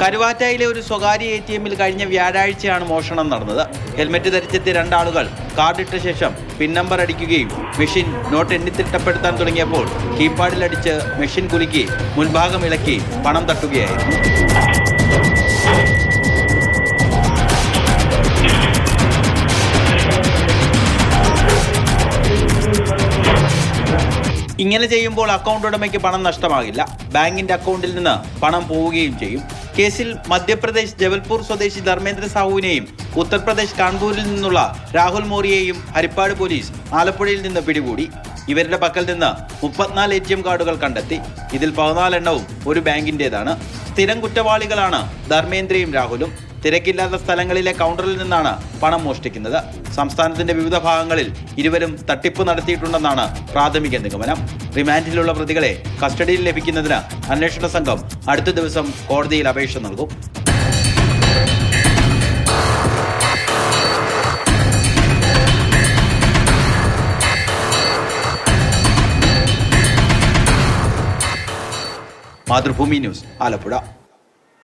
കരുവാറ്റയിലെ ഒരു സ്വകാര്യ A T എമ്മിൽ കഴിഞ്ഞ വ്യാഴാഴ്ചയാണ് മോഷണം നടന്നത്. ഹെൽമറ്റ് ധരിച്ചെത്തിയ രണ്ടാളുകൾ കാർഡിട്ട ശേഷം പിൻ നമ്പർ അടിക്കുകയും മെഷീൻ നോട്ട് എണ്ണിത്തിട്ടപ്പെടുത്താൻ തുടങ്ങിയപ്പോൾ കീപാഡിലടിച്ച് മെഷീൻ കുലുക്കി മുൻഭാഗം ഇളക്കി പണം തട്ടുകയായിരുന്നു. ഇങ്ങനെ ചെയ്യുമ്പോൾ അക്കൗണ്ട് ഉടമയ്ക്ക് പണം നഷ്ടമാകില്ല. ബാങ്കിന്റെ അക്കൗണ്ടിൽ നിന്ന് പണം പോവുകയും ചെയ്യും. കേസിൽ മധ്യപ്രദേശ് ജബൽപൂർ സ്വദേശി ധർമ്മേന്ദ്ര സാഹുവിനെയും ഉത്തർപ്രദേശ് കാൺപൂരിൽ നിന്നുള്ള രാഹുൽ മോറിയെയും ഹരിപ്പാട് പോലീസ് ആലപ്പുഴയിൽ നിന്ന് പിടികൂടി. ഇവരുടെ പക്കൽ നിന്ന് മുപ്പത്തിനാല് എ ടി എം കാർഡുകൾ കണ്ടെത്തി. ഇതിൽ പതിനാലെണ്ണവും ഒരു ബാങ്കിന്റേതാണ്. സ്ഥിരം കുറ്റവാളികളാണ് ധർമ്മേന്ദ്രയും രാഹുലും. തിരക്കില്ലാത്ത സ്ഥലങ്ങളിലെ കൗണ്ടറിൽ നിന്നാണ് പണം മോഷ്ടിക്കുന്നത്. സംസ്ഥാനത്തിന്റെ വിവിധ ഭാഗങ്ങളിൽ ഇരുവരും തട്ടിപ്പ് നടത്തിയിട്ടുണ്ടെന്നാണ് പ്രാഥമിക നിഗമനം. റിമാൻഡിലുള്ള പ്രതികളെ കസ്റ്റഡിയിൽ ലഭിക്കുന്നതിന് അന്വേഷണ സംഘം അടുത്ത ദിവസം കോടതിയിൽ അപേക്ഷ നൽകും. മാതൃഭൂമി ന്യൂസ് ആലപ്പുഴ.